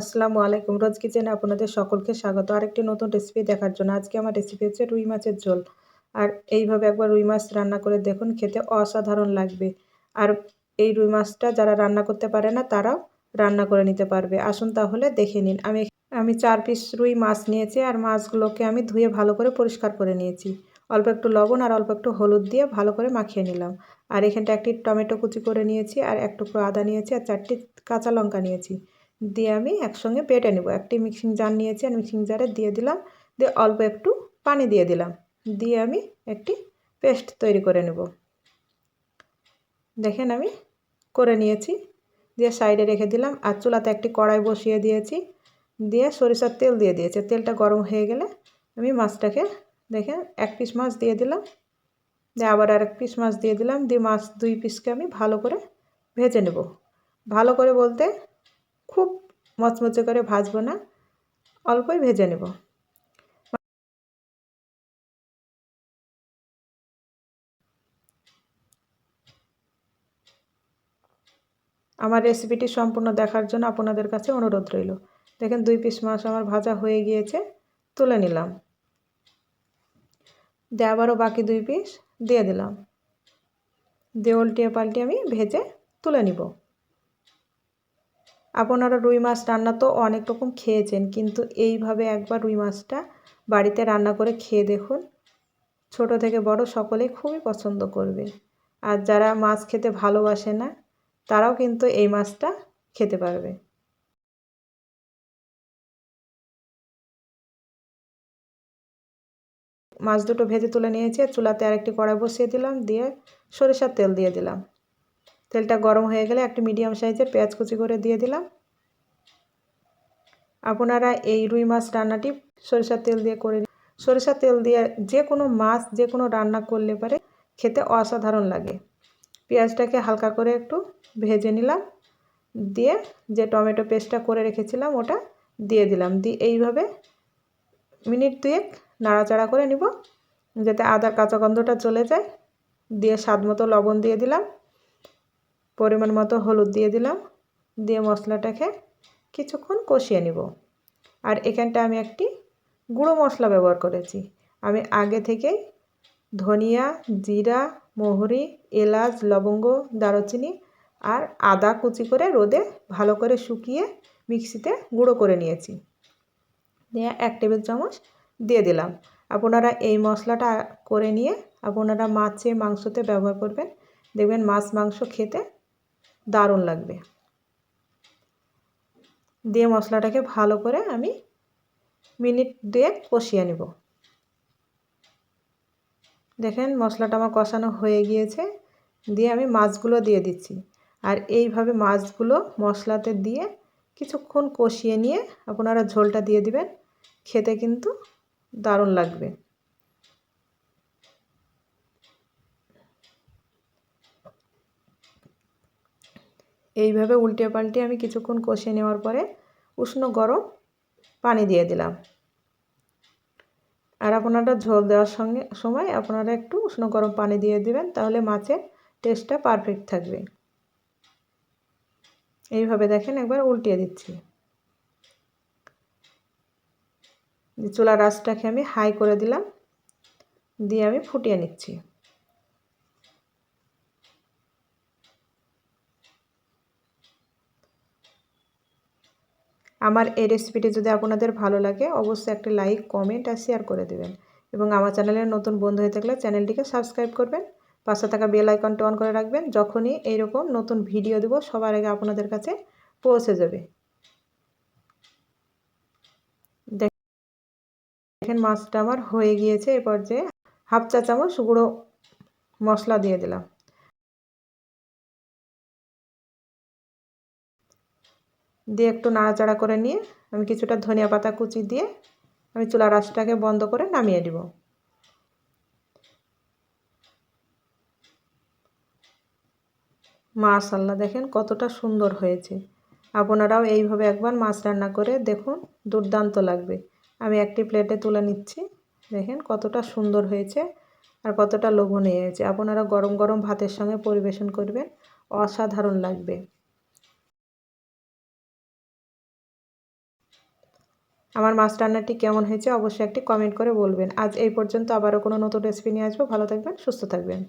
আসসালামু আলাইকুম। রোজ কিচেনে আপনাদের সকলকে স্বাগত। আরেকটি নতুন রেসিপি দেখার জন্য আজকে আমার রেসিপি হচ্ছে রুই মাছের ঝোল। আর এইভাবে একবার রুই মাছ রান্না করে দেখুন, খেতে অসাধারণ লাগবে। আর এই রুই মাছটা যারা রান্না করতে পারে না, তারাও রান্না করে নিতে পারবে। আসুন তাহলে দেখে নিন। আমি আমি চার পিস রুই মাছ নিয়েছি আর মাছগুলোকে আমি ধুয়ে ভালো করে পরিষ্কার করে নিয়েছি। অল্প একটু লবণ আর অল্প একটু হলুদ দিয়ে ভালো করে মাখিয়ে নিলাম। আর এখানটা একটি টমেটো কুচি করে নিয়েছি আর এক টুকরো আদা নিয়েছি আর চারটি কাঁচা লঙ্কা নিয়েছি। দিয়ে আমি একসঙ্গে পেটে নেব। একটি মিক্সিং জার নিয়েছি, আর মিক্সিং জারে দিয়ে দিলাম, দিয়ে অল্প একটু পানি দিয়ে দিলাম। দিয়ে আমি একটি পেস্ট তৈরি করে নেব। দেখেন আমি করে নিয়েছি। দিয়ে সাইডে রেখে দিলাম, আর চুলাতে একটি কড়াই বসিয়ে দিয়েছি। দিয়ে সরিষার তেল দিয়ে দিয়েছে। তেলটা গরম হয়ে গেলে আমি মাছটাকে দেখেন, এক পিস মাছ দিয়ে দিলাম। দিয়ে আবার আর এক পিস মাছ দিয়ে দিলাম। দিয়ে মাছ দুই পিসকে আমি ভালো করে ভেজে নেব। ভালো করে বলতে খুব মচমচে করে ভাজবো না, অল্পই ভেজে নেব। আমার রেসিপিটি সম্পূর্ণ দেখার জন্য আপনাদের কাছে অনুরোধ রইল। দেখেন দুই পিস মাছ আমার ভাজা হয়ে গিয়েছে, তুলে নিলাম। দিয়ে আবারও বাকি দুই পিস দিয়ে দিলাম। দিয়ে উল্টিয়ে পাল্টিয়ে আমি ভেজে তুলে নিব। আপনারা রুই মাছ রান্না তো অনেক রকম খেয়েছেন, কিন্তু এইভাবে একবার রুই মাছটা বাড়িতে রান্না করে খেয়ে দেখুন। ছোট থেকে বড় সকলেই খুবই পছন্দ করবে। আর যারা মাছ খেতে ভালোবাসে না, তারাও কিন্তু এই মাছটা খেতে পারবে। মাছ দুটো ভেজে তুলে নিয়েছি চুলাতে আরেকটি কড়াই বসিয়ে দিলাম, দিয়ে সরিষার তেল দিয়ে দিলাম। তেলটা গরম হয়ে গেলে একটি মিডিয়াম সাইজের পেঁয়াজ কুচি করে দিয়ে দিলাম। আপনারা এই রুই মাছ রান্নাটি সরিষার তেল দিয়ে করে সরিষার তেল দিয়ে যে কোনো মাছ, যে কোনো রান্না করলে পারে খেতে অসাধারণ লাগে। পেঁয়াজটাকে হালকা করে একটু ভেজে নিলাম। দিয়ে যে টমেটো পেস্টটা করে রেখেছিলাম, ওটা দিয়ে দিলাম। দিয়ে এইভাবে মিনিট দুয়েক নাড়াচাড়া করে নিব, যাতে আদার কাঁচা গন্ধটা চলে যায়। দিয়ে স্বাদ মতো লবণ দিয়ে দিলাম। পরিমাণ মতো হলুদ দিয়ে দিলাম। দিয়ে মশলাটাকে কিছুক্ষণ কষিয়ে নিব। আর এখানটা আমি একটি গুঁড়ো মশলা ব্যবহার করেছি। আমি আগে থেকেই ধনিয়া, জিরা, মহুরি, এলাচ, লবঙ্গ, দারুচিনি আর আদা কুচি করে রোদে ভালো করে শুকিয়ে মিক্সিতে গুঁড়ো করে নিয়েছি। দিয়ে এক টেবিল চামচ দিয়ে দিলাম। আপনারা এই মশলাটা করে নিয়ে আপনারা মাছে, মাংসতে ব্যবহার করবেন। দেখবেন মাছ, মাংস খেতে দারুণ লাগবে। দিয়ে মশলাটাকে ভালো করে আমি মিনিট দিয়ে কষিয়ে নেব। দেখেন মশলাটা আমার কষানো হয়ে গিয়েছে। দিয়ে আমি মাছগুলো দিয়ে দিচ্ছি। আর এইভাবে মাছগুলো মশলাতে দিয়ে কিছুক্ষণ কষিয়ে নিয়ে আপনারা ঝোলটা দিয়ে দিবেন। খেতে কিন্তু দারুণ লাগবে। এইভাবে উল্টে পাল্টে আমি কিছুক্ষণ কষে নেওয়ার পরে উষ্ণ গরম পানি দিয়ে দিলাম। আর আপনারা ঝোল দেওয়ার সঙ্গে, সময় আপনারা একটু উষ্ণ গরম পানি দিয়ে দিবেন, তাহলে মাছের টেস্টটা পারফেক্ট থাকবে। এইভাবে দেখেন একবার উল্টিয়ে দিচ্ছি। চুলা রাসটাকে আমি হাই করে দিলাম, দিয়ে আমি ফুটিয়ে নিচ্ছি। আমার এই রেসিপিটি যদি আপনাদের ভালো লাগে, অবশ্যই একটি লাইক কমেন্ট আর শেয়ার করে দেবেন। এবং আমার চ্যানেলের নতুন বন্ধু হয়ে থাকলে চ্যানেলটিকে সাবস্ক্রাইব করবেন। পাশে থাকা বেল আইকনটা অন করে রাখবেন। যখনই এইরকম নতুন ভিডিও দেবো, সবার আগে আপনাদের কাছে পৌঁছে যাবে। দেখেন মাছটা আমার হয়ে গিয়েছে এ পর্যায়ে হাফ চা চামচ গুঁড়ো মশলা দিয়ে দিলাম। দিয়ে একটু নাড়াচাড়া করে নিয়ে আমি কিছুটা ধনিয়া পাতা কুচি দিয়ে আমি চুলা রাসটাকে বন্ধ করে নামিয়ে দিব মাশাল্লাহ, দেখেন কতটা সুন্দর হয়েছে। আপনারাও এইভাবে একবার মাছ রান্না করে দেখুন, দুর্দান্ত লাগবে। আমি একটি প্লেটে তুলে নিচ্ছি, দেখেন কতটা সুন্দর হয়েছে আর কতটা লোভনীয় হয়েছে। আপনারা গরম গরম ভাতের সঙ্গে পরিবেশন করবেন, অসাধারণ লাগবে। আমার মাছ রান্নাটি কেমন হয়েছে অবশ্যই একটি কমেন্ট করে বলবেন। আজ এই পর্যন্ত আবারও কোনো নতুন রেসিপি নিয়ে আসব। ভালো থাকবেন, সুস্থ থাকবেন।